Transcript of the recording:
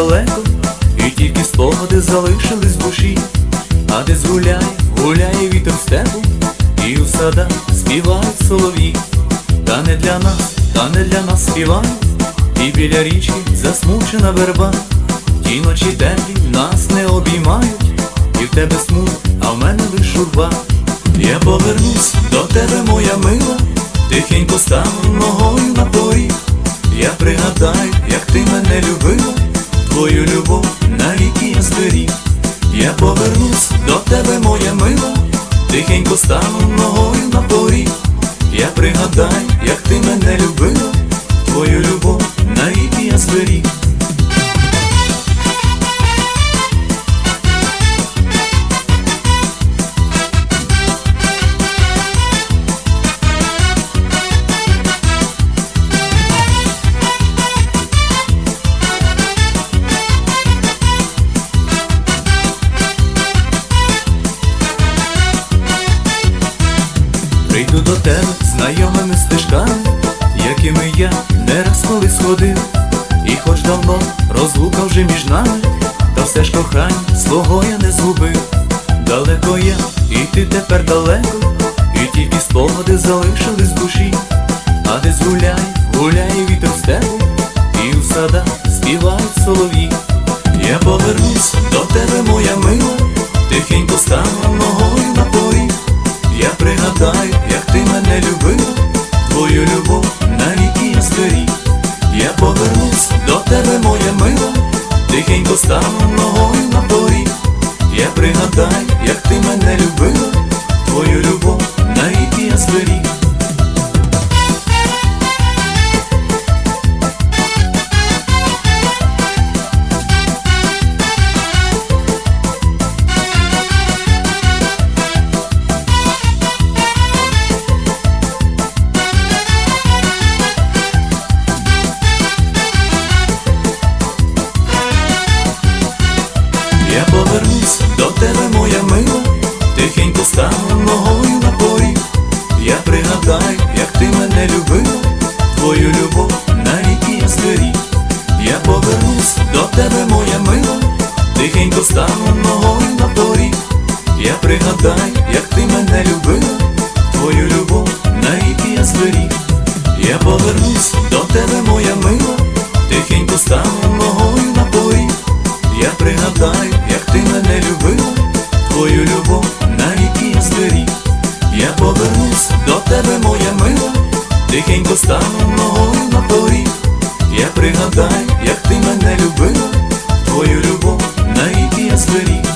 далеко, і тільки спогади залишились в душі, а десь гуляє, гуляє вітер степу, і у садах співають солові, та не для нас, та не для нас співають, і біля річки засмучена верба, ті ночі теплі нас не обіймають, і в тебе смут, а в мене лиш шурба. Я повернусь до тебе, моя мила, тихенько стану ногою на поріг. Я пригадаю, як ти мене любила твою любов навіки я зберіг. Я повернусь до тебе, моя мила, тихенько стану ногою на поріг. Я пригадаю, як ти мене любила, якими я не раз колись ходив, і хоч давно розлука вже між нами, та все ж кохання свого я не згубив. Далеко я, і ти тепер далеко, і тільки спогади залишились в душі, а десь гуляє, гуляє вітер степу, і у садах співають солов'ї. Я повернусь до тебе, моя мила, тихенько ногою на поріг. Я пригадаю, як ти мене любила, твою любов навіки я зберіг. Стану ногою на поріг. Я пригадаю, як ти мене любила, твою любов навіки я зберіг. Я повернусь до тебе, моя мила, тихенько стану ногою на поріг. Я пригадаю, як ти мене любила, твою любов навіки я зберіг. Я повернусь до тебе, моя мила, тихенько стану ногою на поріг. Я пригадаю, як ти мене любила, тебе, моя мила, тихенько стану ногою на поріг. Я пригадаю, як ти мене любила, твою любов на навіки я зберіг.